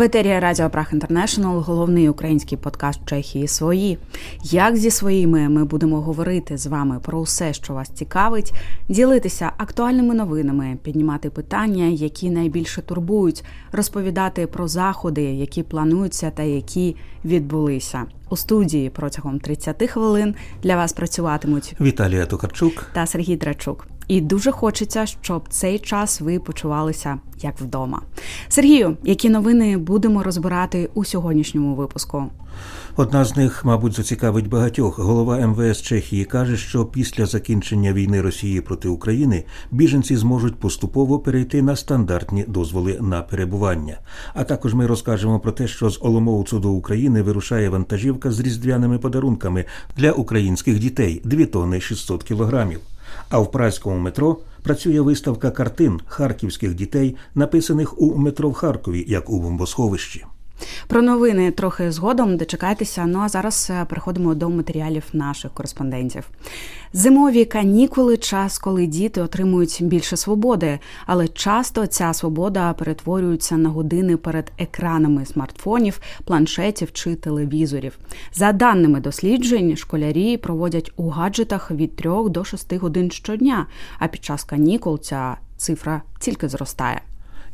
В етері Радіо Прах Інтернешнл головний український подкаст Чехії свої. Як зі своїми ми будемо говорити з вами про все, що вас цікавить, ділитися актуальними новинами, піднімати питання, які найбільше турбують, розповідати про заходи, які плануються та які відбулися. У студії протягом 30 хвилин для вас працюватимуть Віталія Токарчук. та Сергій Драчук. І дуже хочеться, щоб цей час ви почувалися як вдома. Сергію, які новини будемо розбирати у сьогоднішньому випуску? Одна з них, мабуть, зацікавить багатьох. Голова МВС Чехії каже, що після закінчення війни Росії проти України біженці зможуть поступово перейти на стандартні дозволи на перебування. А також ми розкажемо про те, що з Оломоуцу до України вирушає вантажівка з різдвяними подарунками для українських дітей 2 тонни 600 кілограмів. А в празькому метро працює виставка картин харківських дітей, написаних у метро в Харкові, як у бомбосховищі. Про новини трохи згодом дочекайтеся. Ну а зараз е, переходимо до матеріалів наших кореспондентів. Зимові канікули час, коли діти отримують більше свободи, але часто ця свобода перетворюється на години перед екранами смартфонів, планшетів чи телевізорів. За даними досліджень, школярі проводять у гаджетах від 3 до 6 годин щодня, а під час канікул ця цифра тільки зростає.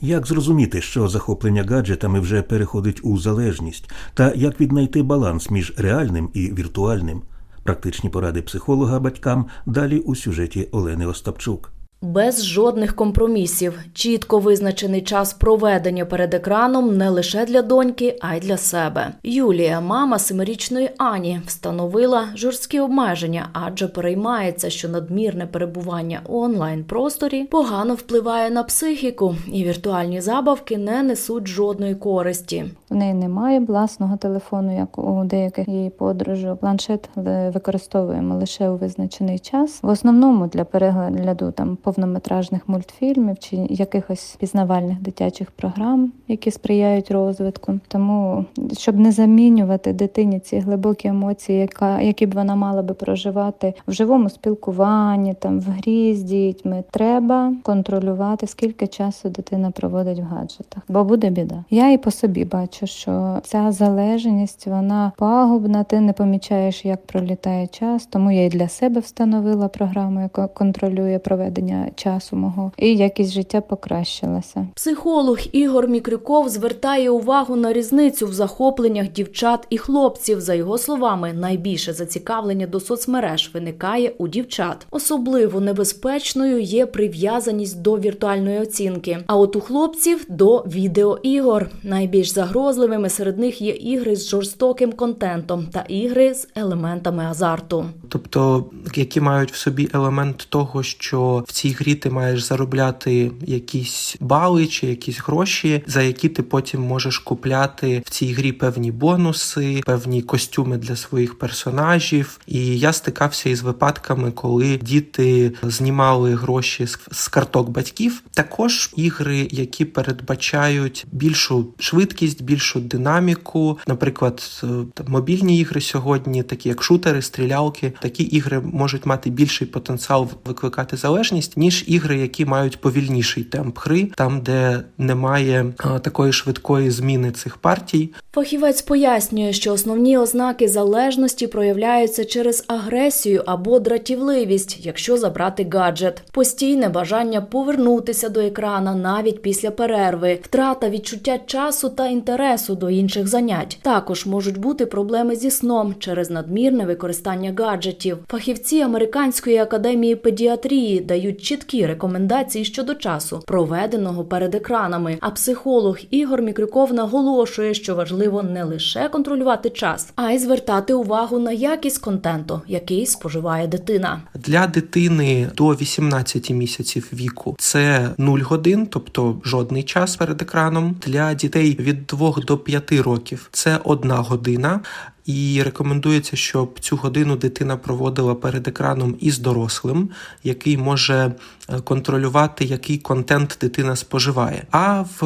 Як зрозуміти, що захоплення гаджетами вже переходить у залежність, та як віднайти баланс між реальним і віртуальним? Практичні поради психолога батькам далі у сюжеті Олени Остапчук. Без жодних компромісів, чітко визначений час проведення перед екраном не лише для доньки, а й для себе. Юлія, мама семирічної Ані, встановила жорсткі обмеження, адже переймається, що надмірне перебування у онлайн просторі погано впливає на психіку, і віртуальні забавки не несуть жодної користі. В неї немає власного телефону, як у деяких її подружок. Планшет використовуємо лише у визначений час. В основному для перегляду там повнометражних мультфільмів чи якихось пізнавальних дитячих програм, які сприяють розвитку. Тому, щоб не замінювати дитині ці глибокі емоції, яка які б вона мала би проживати в живому спілкуванні, там в грі з дітьми, треба контролювати, скільки часу дитина проводить в гаджетах, бо буде біда. Я і по собі бачу, що ця залежність вона пагубна. Ти не помічаєш, як пролітає час. Тому я і для себе встановила програму, яка контролює проведення часу мого, і якість життя покращилася. Психолог Ігор Мікрюков звертає увагу на різницю в захопленнях дівчат і хлопців. За його словами, найбільше зацікавлення до соцмереж виникає у дівчат. Особливо небезпечною є прив'язаність до віртуальної оцінки. А от у хлопців до відеоігор. Найбільш загрозливими серед них є ігри з жорстоким контентом та ігри з елементами азарту. Тобто, які мають в собі елемент того, що в цій грі ти маєш заробляти якісь бали чи якісь гроші, за які ти потім можеш купляти в цій грі певні бонуси, певні костюми для своїх персонажів. І я стикався із випадками, коли діти знімали гроші з- з карток батьків. Також ігри, які передбачають більшу швидкість, більшу динаміку, наприклад, е, мобільні ігри сьогодні, такі як шутери, стрілялки, такі ігри можуть мати більший потенціал викликати залежність, ніж ігри, які мають повільніший темп гри, там де немає е, такої швидкої зміни цих партій. Фахівець пояснює, що основні ознаки залежності проявляються через агресію або дратівливість, якщо забрати гаджет, постійне бажання повернутися до екрана навіть після перерви, втрата відчуття часу та інтересу до інших занять. Також можуть бути проблеми зі сном через надмірне використання гаджетів. Фахівці американської академії педіатрії дають чіткі рекомендації щодо часу, проведеного перед екранами. А психолог Ігор Мікрюков наголошує, що важливо не лише контролювати час, а й звертати увагу на якість контенту, який споживає дитина. Для дитини до 18 місяців віку це 0 годин, тобто жодний час перед екраном. Для дітей від 2 до 5 років це 1 година. І рекомендується, щоб цю годину дитина проводила перед екраном із дорослим, який може е, контролювати, який контент дитина споживає. А в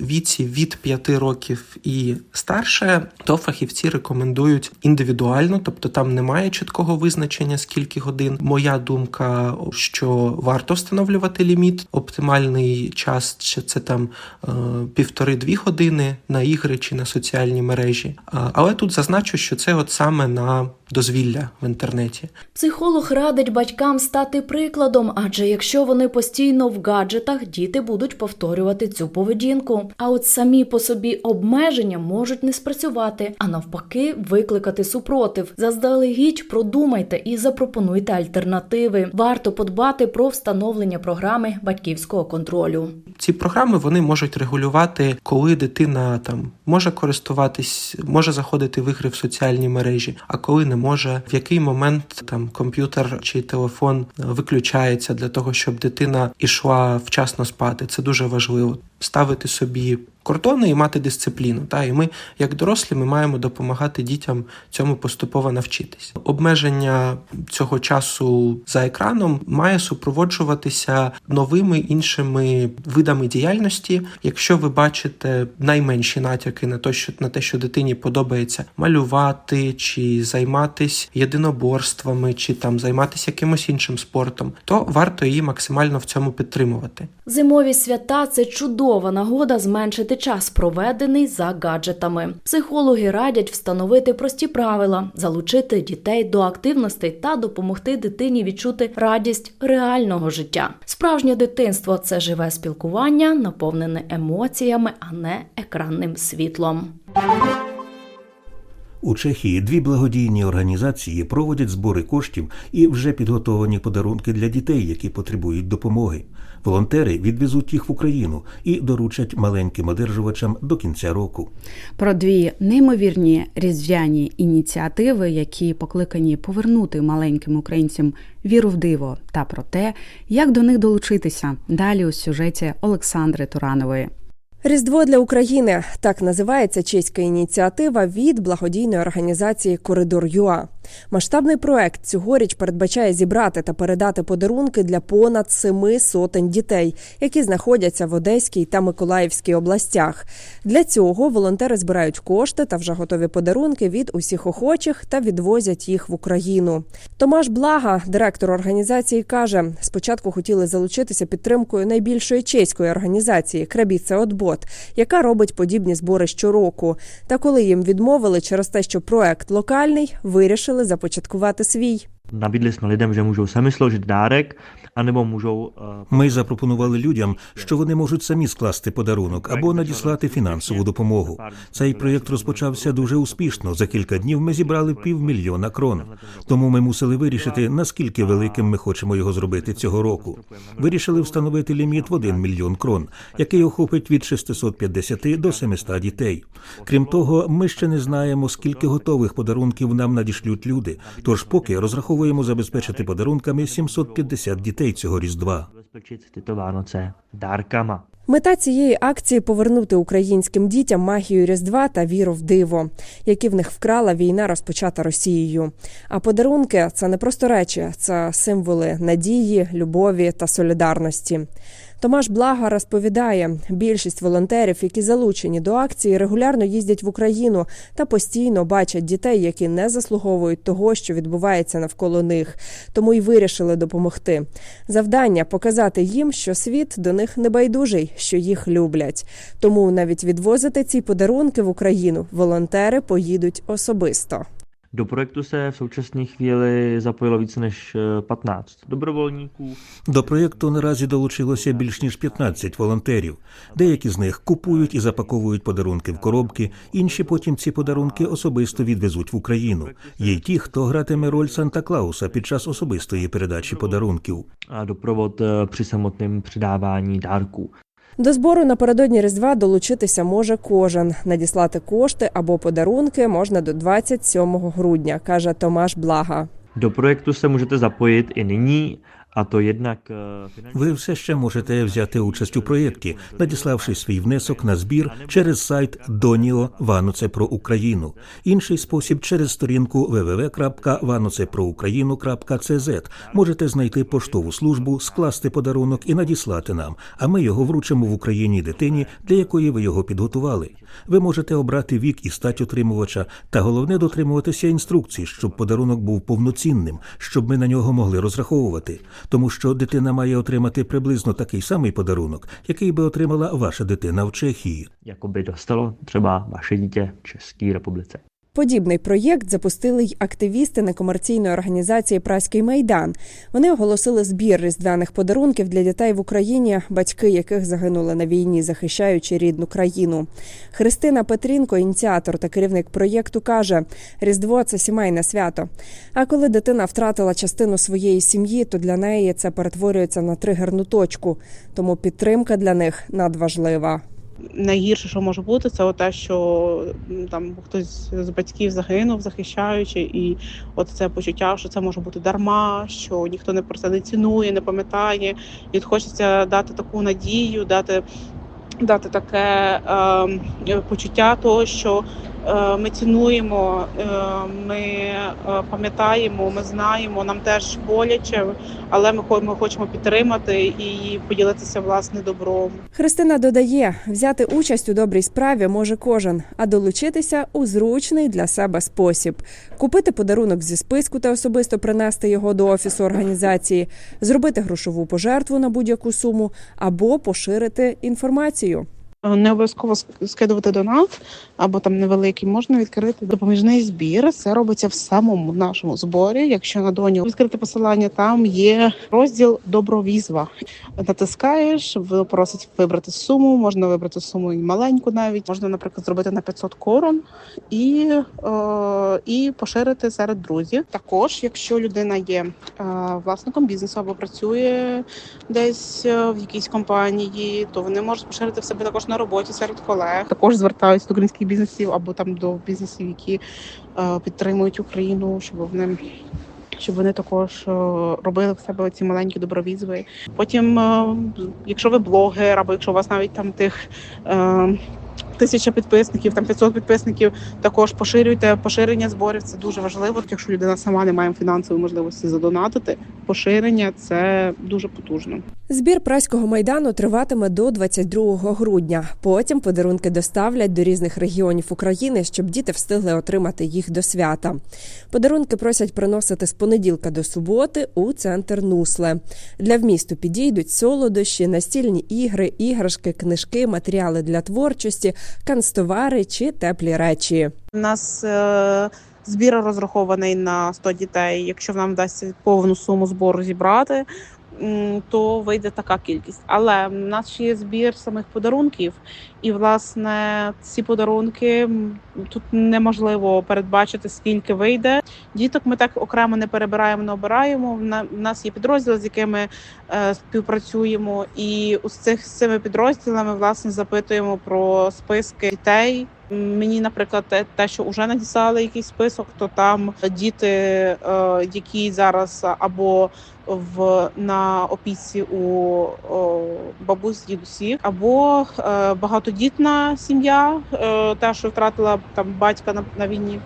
віці від 5 років і старше, то фахівці рекомендують індивідуально, тобто там немає чіткого визначення, скільки годин. Моя думка, що варто встановлювати ліміт. Оптимальний час це там е, півтори-дві години на ігри чи на соціальні мережі. Але тут зазначу, що це от саме на дозвілля в інтернеті. Психолог радить батькам стати прикладом, адже якщо вони постійно в гаджетах, діти будуть повторювати цю поведінку. А от самі по собі обмеження можуть не спрацювати, а навпаки, викликати супротив. Заздалегідь продумайте і запропонуйте альтернативи. Варто подбати про встановлення програми батьківського контролю. Ці програми вони можуть регулювати, коли дитина там може користуватись, може заходити в ігри в соціальні мережі, а коли не може, в який момент там комп'ютер чи телефон е, виключається для того, щоб дитина ішла вчасно спати. Це дуже важливо. Ставити собі кордони і мати дисципліну. Та і ми, як дорослі, ми маємо допомагати дітям цьому поступово навчитись. Обмеження цього часу за екраном має супроводжуватися новими іншими видами діяльності. Якщо ви бачите найменші натяки на те, що на те, що дитині подобається малювати чи займатися єдиноборствами, чи там займатися якимось іншим спортом, то варто її максимально в цьому підтримувати. Зимові свята це чудова нагода зменшити час, проведений за гаджетами. Психологи радять встановити прості правила, залучити дітей до активностей та допомогти дитині відчути радість реального життя. Справжнє дитинство це живе спілкування, наповнене емоціями, а не екранним світлом. У Чехії дві благодійні організації проводять збори коштів і вже підготовані подарунки для дітей, які потребують допомоги. Волонтери відвезуть їх в Україну і доручать маленьким одержувачам до кінця року. Про дві неймовірні різдвяні ініціативи, які покликані повернути маленьким українцям віру в диво, та про те, як до них долучитися. Далі у сюжеті Олександри Туранової. Різдво для України так називається чеська ініціатива від благодійної організації Коридор ЮА. Масштабний проект цьогоріч передбачає зібрати та передати подарунки для понад семи сотень дітей, які знаходяться в Одеській та Миколаївській областях. Для цього волонтери збирають кошти та вже готові подарунки від усіх охочих та відвозять їх в Україну. Томаш Блага, директор організації, каже: спочатку хотіли залучитися підтримкою найбільшої чеської організації Крабіце Отбот, яка робить подібні збори щороку. Та коли їм відмовили через те, що проект локальний, вирішили започаткувати свій. Nabídli jsme lidem, že můžou sami složit dárek, anebo můžou eh, Ми запропонували людям, що вони можуть самі скласти подарунок або надіслати фінансову допомогу. Цей проєкт розпочався дуже успішно. За кілька днів ми зібрали півмільйона крон. Тому ми мусили вирішити, наскільки великим ми хочемо його зробити цього року. Вирішили встановити ліміт в 1 мільйон крон, який охопить від 650 до 700 дітей. Крім того, ми ще не знаємо, скільки готових подарунків нам надішлють люди. Тож поки розраховуємо забезпечити подарунками 750 дітей цього різдва. Vánoce dárkama. Мета цієї акції повернути українським дітям магію Різдва та віру в диво, які в них вкрала війна, розпочата Росією. А подарунки це не просто речі, це символи надії, любові та солідарності. Томаш Блага розповідає, більшість волонтерів, які залучені до акції, регулярно їздять в Україну та постійно бачать дітей, які не заслуговують того, що відбувається навколо них, тому й вирішили допомогти. Завдання показати їм, що світ до них не байдужий, що їх люблять. Тому навіть відвозити ці подарунки в Україну волонтери поїдуть особисто. Do projektu se v současné chvíli zapojilo více než eh, 15 dobrovolníků. До проєкту наразі долучилося більш ніж 15 волонтерів. Деякі з них купують і запаковують подарунки в коробки, інші потім ці подарунки особисто відвезуть в Україну. Є й ті, хто гратиме роль Санта Клауса під час особистої передачі подарунків. a doprovod eh, při samotném předávání dárků. До збору напередодні Різдва долучитися може кожен. Надіслати кошти або подарунки можна до 27 грудня, каже Томаш Блага. До проекту се можете запоїти і nyní A to jednak Ви все ще можете взяти участь у проєкті, надіславши свій внесок на збір через сайт Donio Ваноце про Україну. Інший спосіб через сторінку www.vanoceproukraїну.cz. Можете знайти поштову службу, скласти подарунок і надіслати нам, а ми його вручимо в Україні дитині, для якої ви його підготували. Ви можете обрати вік і стать отримувача, та головне дотримуватися інструкцій, щоб подарунок був повноцінним, щоб ми на нього могли розраховувати. Тому що дитина має отримати приблизно такий самий подарунок, який би отримала ваша дитина в Чехії. Якби достало треба ваше дітя в Чеській republice. Подібний проєкт запустили й активісти некомерційної організації Праський майдан. Вони оголосили збір різдвяних подарунків для дітей в Україні, батьки яких загинули на війні, захищаючи рідну країну. Христина Петрінко, ініціатор та керівник проєкту, каже: Різдво це сімейне свято. А коли дитина втратила частину своєї сім'ї, то для неї це перетворюється на тригерну точку. Тому підтримка для них надважлива. Найгірше, що може бути, це те, що там хтось з батьків загинув, захищаючи, і от це почуття, що це може бути дарма, що ніхто не про це не цінує, не пам'ятає. І от хочеться дати таку надію, дати. Дати таке е, почуття того, що ми цінуємо, е, ми е, пам'ятаємо, ми знаємо, нам теж боляче, але ми хочемо підтримати і поділитися власне добром. Христина додає, взяти участь у добрій справі може кожен, а долучитися у зручний для себе спосіб: купити подарунок зі списку та особисто принести його до офісу організації, зробити грошову пожертву на будь-яку суму або поширити інформацію. Не обов'язково скидувати донат або там невеликий, можна відкрити допоміжний збір. Це робиться в самому нашому зборі. Якщо на доні відкрити посилання, там є розділ Добровізва. Натискаєш, просить вибрати суму. Можна вибрати суму і маленьку, навіть можна, наприклад, зробити на 500 корон і, е, і поширити серед друзів. Також, якщо людина є е, власником бізнесу або працює десь е, в якійсь компанії, то вони можуть поширити в себе також на роботі серед колег. Також звертаюся до українських бізнесів або там до бізнесів, які е, підтримують Україну, щоб вони. Щоб вони також е, робили в себе ці маленькі добровізви. Потім, е, якщо ви блогер, або якщо у вас навіть там тих тисяча підписників, там 500 підписників, також поширюйте поширення зборів. Це дуже важливо. Якщо людина сама не має фінансової можливості задонатити, поширення це дуже потужно. Збір праського майдану триватиме до 22 грудня. Потім подарунки доставлять до різних регіонів України, щоб діти встигли отримати їх до свята. Подарунки просять приносити з понеділка до суботи у центр Нусле. Для вмісту підійдуть солодощі, настільні ігри, іграшки, книжки, матеріали для творчості, канцтовари чи теплі речі. У нас е, збір розрахований на 100 дітей. Якщо нам вдасться повну суму збору зібрати, то вийде така кількість. Але в нас ще є збір самих подарунків, і власне ці подарунки тут неможливо передбачити, скільки вийде. Діток ми так окремо не перебираємо, не обираємо. В нас є підрозділи, з якими е, співпрацюємо, і з цих з цими підрозділами власне запитуємо про списки дітей. Мені, наприклад, те, що вже надіслали якийсь список, то там діти, е, які зараз або в на опіці у о, бабусь, дідусів, або е, багатодітна сім'я, е, та що втратила там батька на, на війні.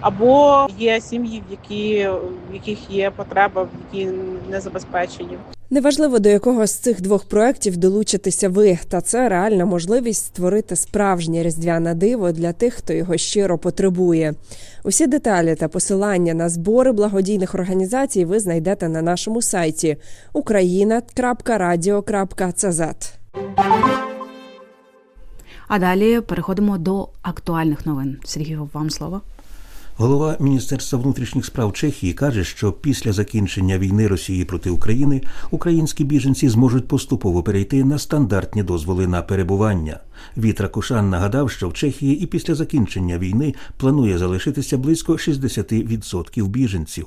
Або є сім'ї, в які в яких є потреба, в які не забезпечені. Неважливо до якого з цих двох проєктів долучитеся ви, та це реальна можливість створити справжнє різдвяне диво для тих, хто його щиро потребує. Усі деталі та посилання на збори благодійних організацій ви знайдете на нашому сайті ukraina.radio.cz. А далі переходимо до актуальних новин. Сергію, вам слово. Голова Міністерства внутрішніх справ Чехії каже, що після закінчення війни Росії проти України українські біженці зможуть поступово перейти на стандартні дозволи на перебування. Вітра Кушан нагадав, що в Чехії і після закінчення війни планує залишитися близько 60% біженців.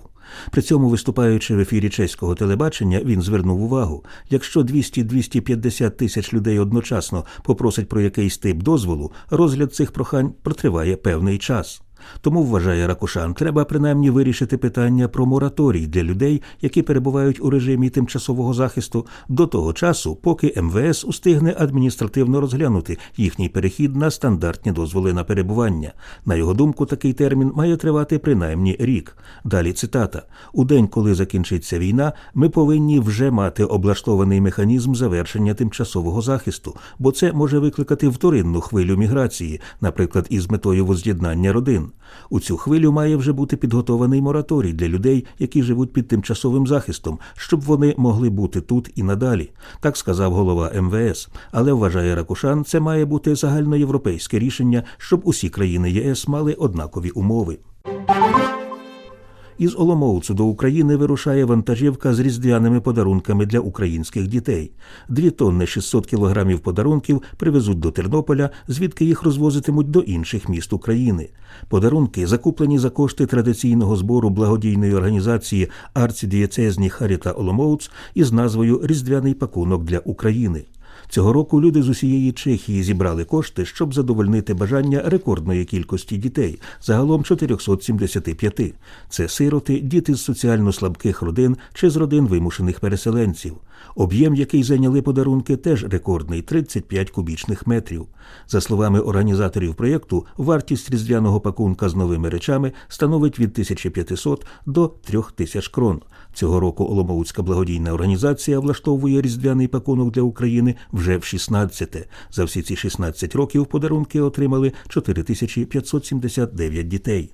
При цьому, виступаючи в ефірі чеського телебачення, він звернув увагу: якщо 200-250 тисяч людей одночасно попросять про якийсь тип дозволу, розгляд цих прохань протриває певний час. Тому вважає Ракушан, треба принаймні вирішити питання про мораторій для людей, які перебувають у режимі тимчасового захисту, до того часу, поки МВС устигне адміністративно розглянути їхній перехід на стандартні дозволи на перебування. На його думку, такий термін має тривати принаймні рік. Далі цитата: у день, коли закінчиться війна, ми повинні вже мати облаштований механізм завершення тимчасового захисту, бо це може викликати вторинну хвилю міграції, наприклад, із метою воз'єднання родин. У цю хвилю має вже бути підготований мораторій для людей, які живуть під тимчасовим захистом, щоб вони могли бути тут і надалі. Так сказав голова МВС. Але вважає Ракушан, це має бути загальноєвропейське рішення, щоб усі країни ЄС мали однакові умови. Із Оломовцю до України вирушає вантажівка з різдвяними подарунками для українських дітей. Дві тонни 600 кілограмів подарунків привезуть до Тернополя, звідки їх розвозитимуть до інших міст України. Подарунки закуплені за кошти традиційного збору благодійної організації арцідієцезні Харіта Оломовц із назвою Різдвяний пакунок для України. Цього року люди з усієї Чехії зібрали кошти, щоб задовольнити бажання рекордної кількості дітей, загалом 475. Це сироти, діти з соціально слабких родин чи з родин вимушених переселенців. Об'єм, який зайняли подарунки, теж рекордний 35 кубічних метрів. За словами організаторів проєкту, вартість різдвяного пакунка з новими речами становить від 1500 до 3000 крон. Цього року Оломоуцька благодійна організація влаштовує різдвяний пакунок для України вже в 16-те. За всі ці 16 років подарунки отримали 4579 дітей.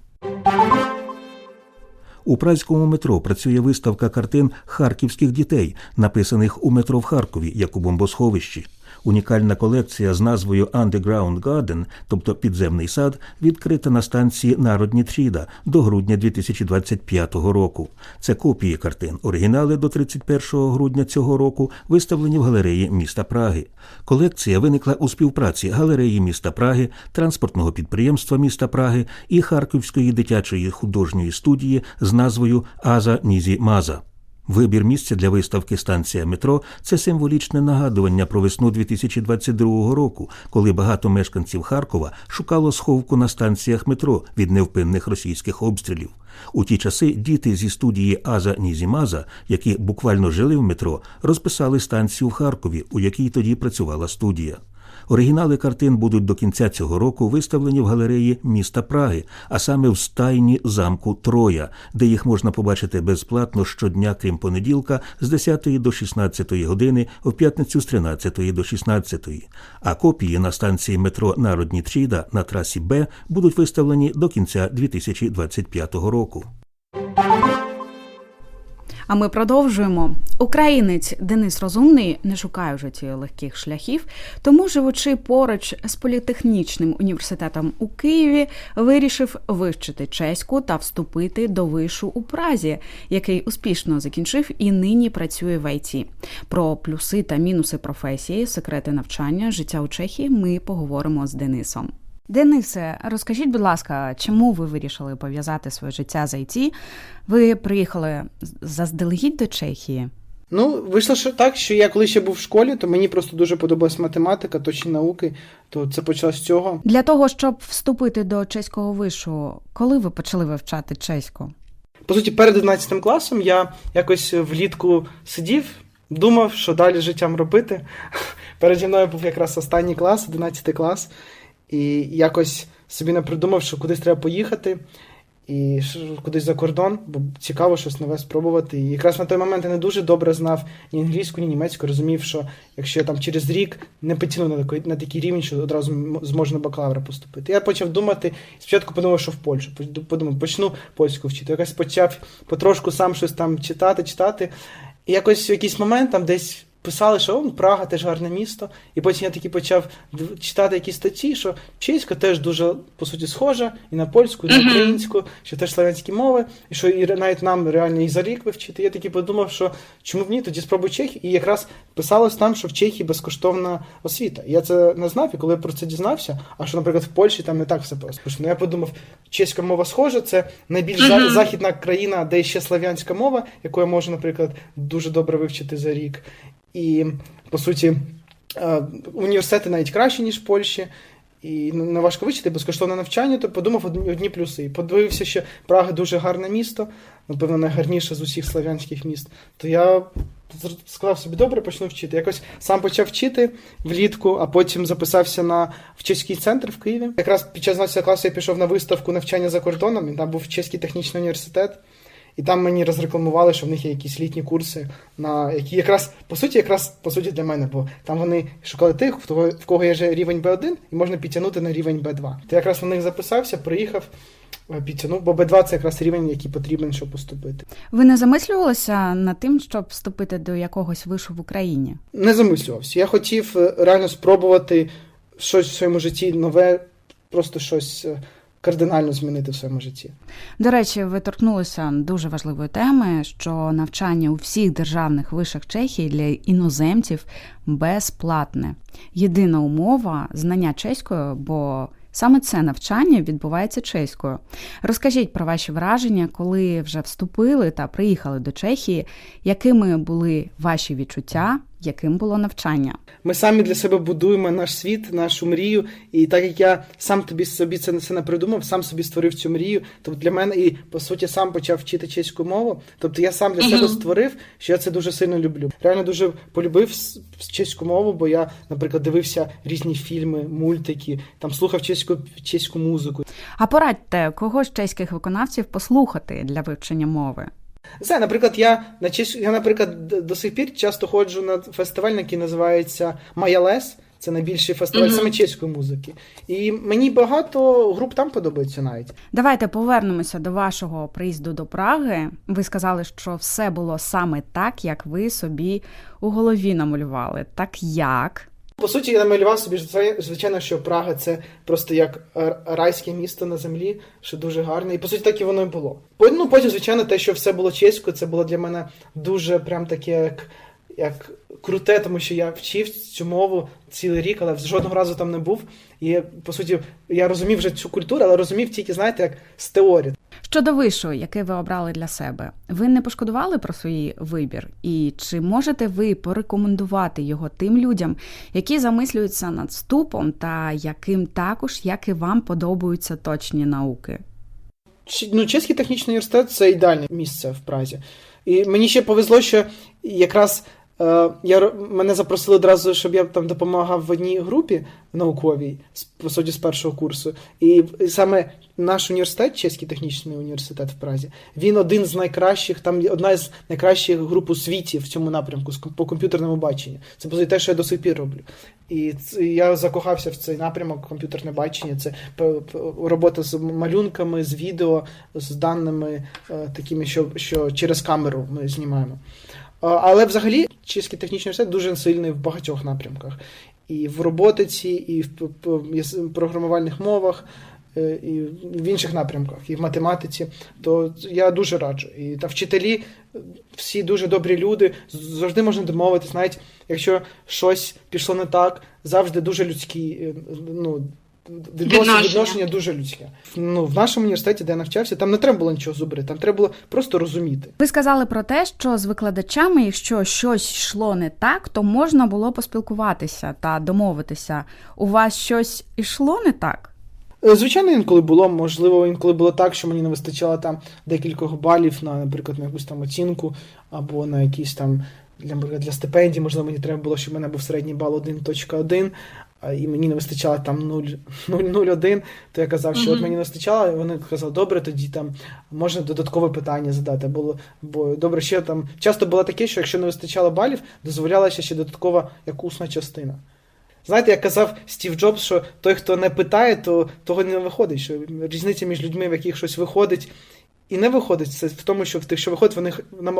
У празькому метро працює виставка картин харківських дітей, написаних у метро в Харкові, як у бомбосховищі. Унікальна колекція з назвою Underground Garden, тобто підземний сад, відкрита на станції Народні Тріда до грудня 2025 року. Це копії картин. Оригінали до 31 грудня цього року виставлені в галереї міста Праги. Колекція виникла у співпраці галереї міста Праги, транспортного підприємства міста Праги і Харківської дитячої художньої студії з назвою Аза Нізі Маза. Вибір місця для виставки станція метро це символічне нагадування про весну 2022 року, коли багато мешканців Харкова шукало сховку на станціях метро від невпинних російських обстрілів. У ті часи діти зі студії Аза Нізімаза, які буквально жили в метро, розписали станцію в Харкові, у якій тоді працювала студія. Оригінали картин будуть до кінця цього року виставлені в галереї міста Праги, а саме в стайні замку Троя, де їх можна побачити безплатно щодня, крім понеділка, з 10 до 16 години, в п'ятницю з 13 до 16. А копії на станції метро Народні Тріда на трасі Б будуть виставлені до кінця 2025 року. А ми продовжуємо. Українець Денис Розумний не шукає в житті легких шляхів, тому, живучи поруч з політехнічним університетом у Києві, вирішив вивчити чеську та вступити до вишу у Празі, який успішно закінчив і нині працює в ІТ. Про плюси та мінуси професії, секрети навчання, життя у Чехії ми поговоримо з Денисом. Денисе, розкажіть, будь ласка, чому ви вирішили пов'язати своє життя з ІТ? Ви приїхали заздалегідь до Чехії? Ну, вийшло що так, що я коли ще був в школі, то мені просто дуже подобалась математика, точні науки, то це почалось з цього. Для того, щоб вступити до чеського вишу, коли ви почали вивчати чеську? По суті, перед 11 класом я якось влітку сидів, думав, що далі життям робити. Переді мною був якраз останній клас, 11 клас, і якось собі не придумав, що кудись треба поїхати. І кудись за кордон, бо цікаво щось нове спробувати. І якраз на той момент я не дуже добре знав ні англійську, ні німецьку. Розумів, що якщо я там через рік не потягну на такий, на такий рівень, що одразу зможу на бакалавра поступити. Я почав думати, спочатку подумав, що в Польщу. Подумав, почну польську вчити. Якось почав потрошку сам щось там читати, читати. І якось в якийсь момент там десь. Писали, що о, Прага теж гарне місто, і потім я таки почав читати якісь статті, що чеська теж дуже по суті схожа і на польську, і на українську, що теж славянські мови, і що і навіть нам реально і за рік вивчити. Я таки подумав, що чому б ні, тоді спробуй Чехію. І якраз писалось там, що в Чехії безкоштовна освіта. Я це не знав, і коли я про це дізнався, а що, наприклад, в Польщі там не так все просто. Ну я подумав, чеська мова схожа, це найбільш uh-huh. західна країна, де ще славянська мова, яку я можу, наприклад, дуже добре вивчити за рік. І, по суті, університети навіть кращі, ніж в Польщі. і не важко вичити безкоштовне навчання, то подумав одні, плюси. І подивився, що Прага дуже гарне місто, напевно, найгарніше з усіх славянських міст. То я сказав собі, добре, почну вчити. Якось сам почав вчити влітку, а потім записався на в чеський центр в Києві. Якраз під час 12 класу я пішов на виставку навчання за кордоном, і там був чеський технічний університет. І там мені розрекламували, що в них є якісь літні курси, на які якраз по суті, якраз по суті для мене, бо там вони шукали тих, в кого, є вже рівень B1, і можна підтягнути на рівень B2. То я якраз на них записався, приїхав, е, підтягнув, бо B2 це якраз рівень, який потрібен, щоб поступити. Ви не замислювалися над тим, щоб вступити до якогось вишу в Україні? Не замислювався. Я хотів е, реально спробувати щось в своєму житті нове, просто щось е, кардинально змінити в своєму житті. До речі, ви торкнулися дуже важливої теми, що навчання у всіх державних вишах Чехії для іноземців безплатне. Єдина умова знання чеською, бо саме це навчання відбувається чеською. Розкажіть про ваші враження, коли вже вступили та приїхали до Чехії, якими були ваші відчуття, яким було навчання? Ми самі для себе будуємо наш світ, нашу мрію. І так як я сам тобі собі це не придумав, сам собі створив цю мрію. Тобто для мене і по суті сам почав вчити чеську мову. Тобто я сам для себе створив, що я це дуже сильно люблю. Реально дуже полюбив чеську мову, бо я, наприклад, дивився різні фільми, мультики, там слухав чеську чеську музику. А порадьте, кого з чеських виконавців послухати для вивчення мови? Знаю, наприклад, я я, наприклад, до сих пір часто ходжу на фестиваль, який називається Маялес. Це найбільший фестиваль саме чеської музики. І мені багато груп там подобається навіть. Давайте повернемося до вашого приїзду до Праги. Ви сказали, що все було саме так, як ви собі у голові намалювали. Так як? По суті, я намалював собі звичайно, що Прага це просто як райське місто на землі, що дуже гарне. І по суті, так і воно і було. Ну, потім, звичайно, те, що все було чеською, це було для мене дуже прям таке, як, як круте, тому що я вчив цю мову цілий рік, але жодного разу там не був. І по суті, я розумів вже цю культуру, але розумів тільки, знаєте, як з теорії. Щодо вишу, який ви обрали для себе, ви не пошкодували про свій вибір? І чи можете ви порекомендувати його тим людям, які замислюються над вступом та яким також, як і вам, подобаються точні науки? Ну, Чеський технічний університет це ідеальне місце в Празі. І мені ще повезло, що якраз я, мене запросили одразу, щоб я там допомагав в одній групі науковій, по суті, з першого курсу. І саме наш університет, Чеський технічний університет в Празі, він один з найкращих, там одна з найкращих груп у світі в цьому напрямку по комп'ютерному баченню. Це по те, що я до сих пір роблю. І я закохався в цей напрямок комп'ютерне бачення. Це робота з малюнками, з відео, з даними е, такими, що, що через камеру ми знімаємо. Але взагалі Чеський технічний університет дуже сильний в багатьох напрямках. І в роботиці, і в програмувальних мовах, е, і в інших напрямках, і в математиці. То я дуже раджу. І та вчителі е, всі дуже добрі люди, завжди можна домовитись, навіть якщо щось пішло не так, завжди дуже людські. е, Ну, Відношення, дуже людське. Ну, в нашому університеті, де я навчався, там не треба було нічого зубрити, там треба було просто розуміти. Ви сказали про те, що з викладачами, якщо щось йшло не так, то можна було поспілкуватися та домовитися. У вас щось йшло не так? Е, Звичайно, інколи було, можливо, інколи було так, що мені не вистачало там декількох балів на, наприклад, на якусь там оцінку, або на якісь там для, наприклад, для стипендії, можливо, мені треба було, щоб в мене був середній бал 1.1, а, і мені не вистачало там 0,01, то я казав, що от мені не вистачало, і вони казали, добре, тоді там можна додаткове питання задати. Було, бо добре, ще там часто було таке, що якщо не вистачало балів, дозволялася ще додаткова як усна частина. Знаєте, як казав Стів Джобс, що той, хто не питає, то того не виходить. Що різниця між людьми, в яких щось виходить і не виходить, це в тому, що в тих, що виходить, вони,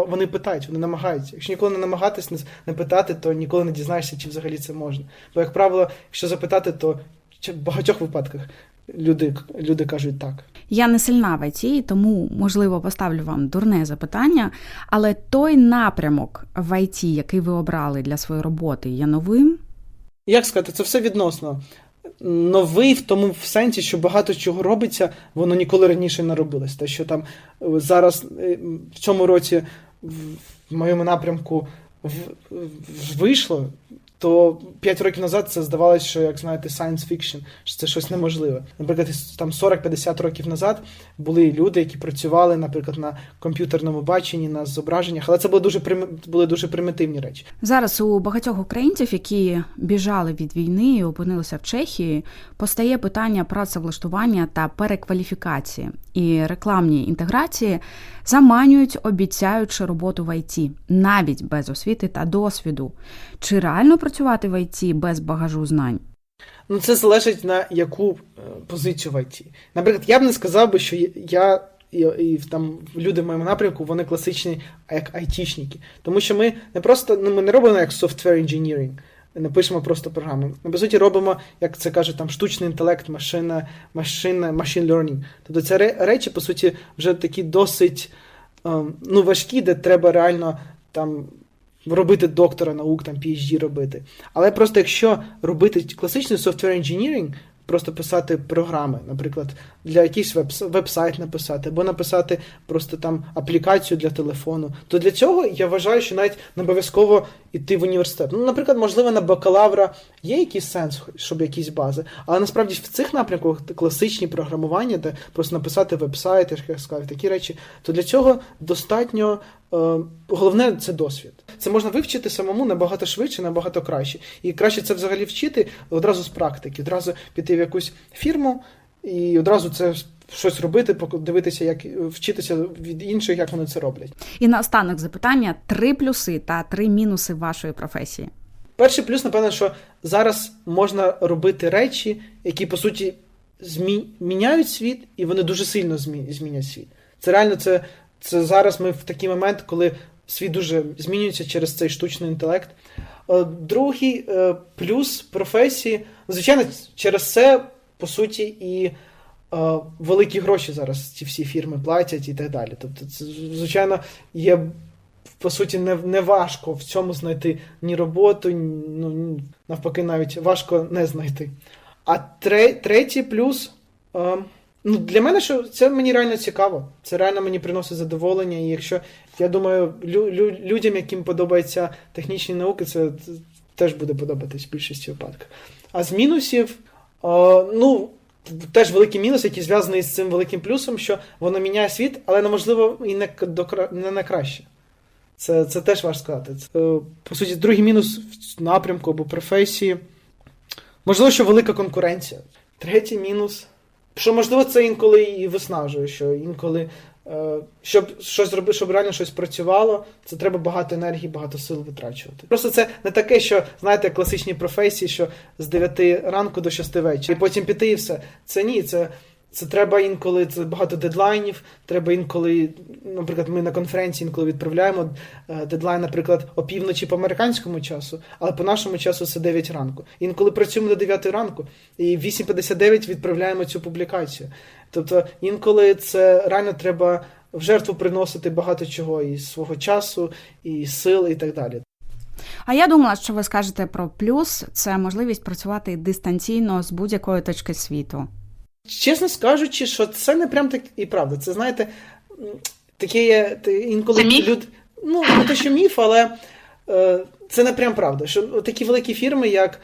вони питають, вони намагаються. Якщо ніколи не намагатись, не, не питати, то ніколи не дізнаєшся, чи взагалі це можна. Бо, як правило, якщо запитати, то в багатьох випадках люди, люди кажуть так. Я не сильна в ІТ, тому можливо поставлю вам дурне запитання. Але той напрямок в ІТ, який ви обрали для своєї роботи, є новим. Як сказати, це все відносно. Новий в тому в сенсі, що багато чого робиться, воно ніколи раніше не робилось. Те, що там е, зараз е, в цьому році в моєму напрямку в, в- вийшло, то 5 років назад це здавалося, що як знаєте, science fiction, що це щось неможливе. Наприклад, там 40-50 років назад були люди, які працювали, наприклад, на комп'ютерному баченні, на зображеннях, але це були дуже були дуже примітивні речі. Зараз у багатьох українців, які біжали від війни і опинилися в Чехії, постає питання працевлаштування та перекваліфікації. І рекламні інтеграції заманюють, обіцяючи роботу в ІТ, навіть без освіти та досвіду. Чи реально працювати в ІТ без багажу знань? Ну, це залежить на яку е, позицію в ІТ. Наприклад, я б не сказав би, що я і, і там люди в моєму напрямку, вони класичні як айтішники. Тому що ми не просто ну, ми не робимо як software engineering, не пишемо просто програми. Ми, по суті, робимо, як це кажуть, там штучний інтелект, машина, машина, machine learning. Тобто це речі, по суті, вже такі досить ем, ну, важкі, де треба реально там робити доктора наук, там PhD робити. Але просто якщо робити класичний software engineering, просто писати програми, наприклад, для якийсь веб- веб-сайт написати, або написати просто там аплікацію для телефону, то для цього я вважаю, що навіть не обов'язково йти в університет. Ну, наприклад, можливо, на бакалавра є якийсь сенс, щоб якісь бази, але насправді в цих напрямках класичні програмування, де просто написати веб-сайт, як я сказав, такі речі, то для цього достатньо. Е, Головне це досвід. Це можна вивчити самому набагато швидше, набагато краще. І краще це взагалі вчити одразу з практики, одразу піти в якусь фірму і одразу це щось робити, дивитися, як вчитися від інших, як вони це роблять. І наостанок запитання: три плюси та три мінуси вашої професії. Перший плюс, напевно, що зараз можна робити речі, які по суті змі... міняють світ, і вони дуже сильно змі... змінять світ. Це реально це, це зараз ми в такий момент, коли світ дуже змінюється через цей штучний інтелект. Е, Другий е, плюс професії, звичайно, через це, по суті, і е, великі гроші зараз ці всі фірми платять і так далі. Тобто, це, звичайно, є по суті, не, не важко в цьому знайти ні роботу, ну, навпаки, навіть важко не знайти. А третій плюс. Ну, для мене що це мені реально цікаво. Це реально мені приносить задоволення. І якщо я думаю, лю, лю, людям, яким подобаються технічні науки, це, теж буде подобатись в більшості випадків. А з мінусів, е, ну. Теж великий мінус, який зв'язаний з цим великим плюсом, що воно міняє світ, але неможливо і не, до, не на краще. Це, це теж важко сказати. Це, е, по суті, другий мінус в напрямку або професії. Можливо, що велика конкуренція. Третій мінус. Що, можливо, це інколи і виснажує, що інколи, е, щоб щось зробити, щоб реально щось працювало, це треба багато енергії, багато сил витрачувати. Просто це не таке, що, знаєте, класичні професії, що з 9 ранку до 6 вечора, і потім піти і все. Це ні, це. Це треба інколи це багато дедлайнів. Треба інколи, наприклад, ми на конференції інколи відправляємо е, дедлайн, наприклад, опівночі по американському часу, але по нашому часу це 9 ранку. Інколи працюємо до 9 ранку, і в 8.59 відправляємо цю публікацію. Тобто інколи це реально треба в жертву приносити багато чого і свого часу, і сил, і так далі. А я думала, що ви скажете про плюс це можливість працювати дистанційно з будь-якої точки світу. Чесно скажучи, що це не прям так і правда. Це знаєте, таке є інколи люд. Ну, не те, що міф, але е, це не прям правда. Що такі великі фірми, як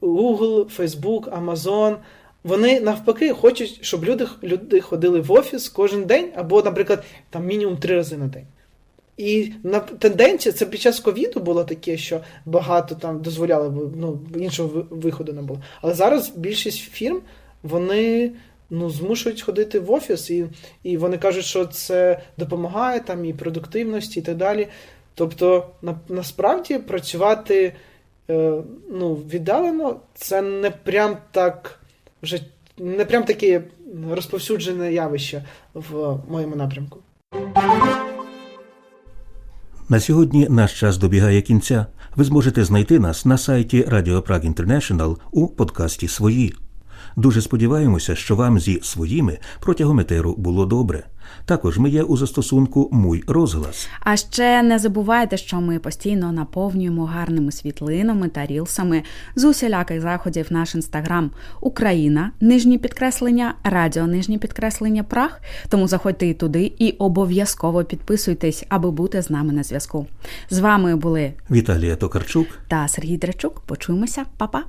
Google, Facebook, Amazon, вони навпаки хочуть, щоб люди, люди ходили в офіс кожен день, або, наприклад, там мінімум три рази на день. І на тенденція це під час ковіду було таке, що багато там дозволяли, ну, іншого виходу не було. Але зараз більшість фірм вони ну, змушують ходити в офіс, і, і вони кажуть, що це допомагає там і продуктивності, і так далі. Тобто, на, насправді працювати е, ну, віддалено це не прям так вже не прям таке розповсюджене явище в моєму напрямку. На сьогодні наш час добігає кінця. Ви зможете знайти нас на сайті Radio Prague International у подкасті Свої. Дуже сподіваємося, що вам зі своїми протягом етеру було добре. Також ми є у застосунку Муй розглас. А ще не забувайте, що ми постійно наповнюємо гарними світлинами та рілсами з усіляких заходів наш інстаграм Україна, нижні підкреслення, радіо, нижні підкреслення Прах. Тому заходьте і туди і обов'язково підписуйтесь, аби бути з нами на зв'язку. З вами були Віталія Токарчук. та Сергій Драчук. Почуємося, Па-па!